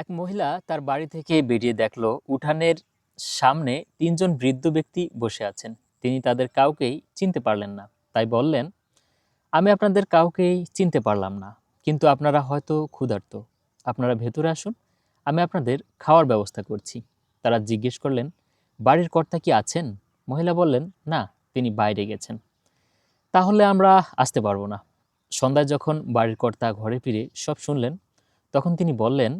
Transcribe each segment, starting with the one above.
এক মহিলা তার বাড়ি থেকে বেরিয়ে দেখল উঠানের সামনে তিনজন বৃদ্ধ ব্যক্তি বসে আছেন। তিনি তাদের কাউকেই চিনতে পারলেন না। তাই বললেন, আমি আপনাদের কাউকেই চিনতে পারলাম না, কিন্তু আপনারা হয়তো ক্ষুধার্ত। আপনারা ভেতরে আসুন, আমি আপনাদের খাওয়ার ব্যবস্থা করছি। তারা জিজ্ঞেস করলেন, বাড়ির কর্তা কি আছেন? মহিলা বললেন, না, তিনি বাইরে গেছেন। তাহলে আমরা আসতে পারব না। সন্ধ্যায় যখন বাড়ির কর্তা ঘরে ফিরে সব শুনলেন, তখন তিনি বললেন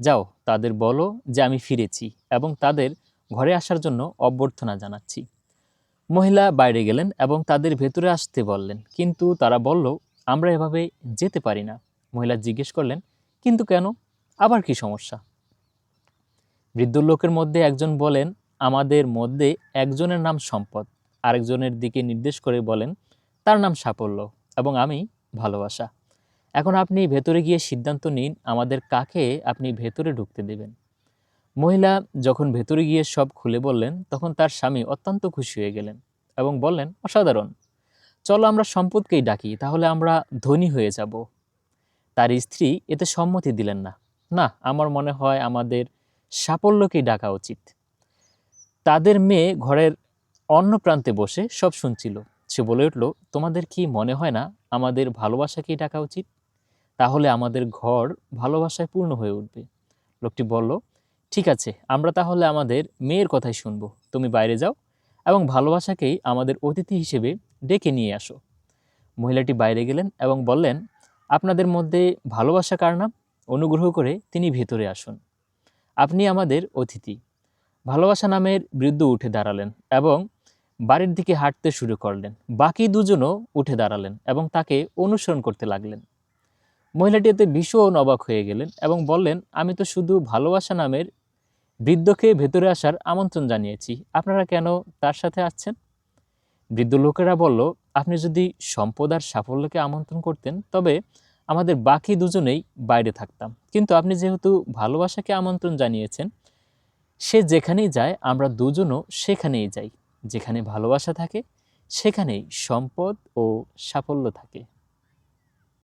যাও, তাদের বলো যে আমি ফিরেছি এবং তাদের ঘরে আসার জন্য অভ্যর্থনা জানাচ্ছি। মহিলা বাইরে গেলেন এবং তাদের ভেতরে আসতে বললেন, কিন্তু তারা বলল, আমরা এভাবে যেতে পারি না। মহিলা জিজ্ঞেস করলেন, কিন্তু কেন? আবার কি সমস্যা? বৃদ্ধ লোকের মধ্যে একজন বলেন, আমাদের মধ্যে একজনের নাম সম্পদ। আরেকজনের দিকে নির্দেশ করে বলেন, তার নাম সাফল্য এবং আমি ভালোবাসা। এখন আপনি ভেতরে গিয়ে সিদ্ধান্ত নিন আমাদের কাকে আপনি ভেতরে ঢুকতে দেবেন। মহিলা যখন ভেতরে গিয়ে সব খুলে বললেন, তখন তার স্বামী অত্যন্ত খুশি হয়ে গেলেন এবং বললেন, অসাধারণ। চলো আমরা সম্পদকেই ডাকি, তাহলে আমরা ধনী হয়ে যাব। তার স্ত্রী এতে সম্মতি দিলেন না। না, আমার মনে হয় আমাদের সাফল্যকেই ডাকা উচিত। তাদের মেয়ে ঘরের অন্য প্রান্তে বসে সব শুনছিল। সে বলে উঠল, তোমাদের কি মনে হয় না আমাদের ভালোবাসাকেই ডাকা উচিত? তাহলে আমাদের ঘর ভালোবাসায় পূর্ণ হয়ে উঠবে। লোকটি বলল, ঠিক আছে, আমরা তাহলে আমাদের মেয়ের কথাই শুনব। তুমি বাইরে যাও এবং ভালোবাসাকেই আমাদের অতিথি হিসেবে ডেকে নিয়ে আসো। মহিলাটি বাইরে গেলেন এবং বললেন, আপনাদের মধ্যে ভালোবাসা কার নাম? অনুগ্রহ করে তিনি ভেতরে আসুন। আপনি আমাদের অতিথি। ভালোবাসা নামের বৃদ্ধ উঠে দাঁড়ালেন এবং বাড়ির দিকে হাঁটতে শুরু করলেন। বাকি দুজনও উঠে দাঁড়ালেন এবং তাকে অনুসরণ করতে লাগলেন। মহিলাটি এতে ভীষণ অবাক হয়ে গেলেন এবং বললেন, আমি তো শুধু ভালোবাসা নামের বৃদ্ধকে ভেতরে আসার আমন্ত্রণ জানিয়েছি। আপনারা কেন তার সাথে আসছেন? বৃদ্ধ লোকেরা বলল, আপনি যদি সম্পদ আর সাফল্যকে আমন্ত্রণ করতেন, তবে আমাদের বাকি দুজনেই বাইরে থাকতাম। কিন্তু আপনি যেহেতু ভালোবাসাকে আমন্ত্রণ জানিয়েছেন, সে যেখানেই যায়, আমরা দুজনও সেখানেই যাই। যেখানে ভালোবাসা থাকে, সেখানেই সম্পদ ও সাফল্য থাকে।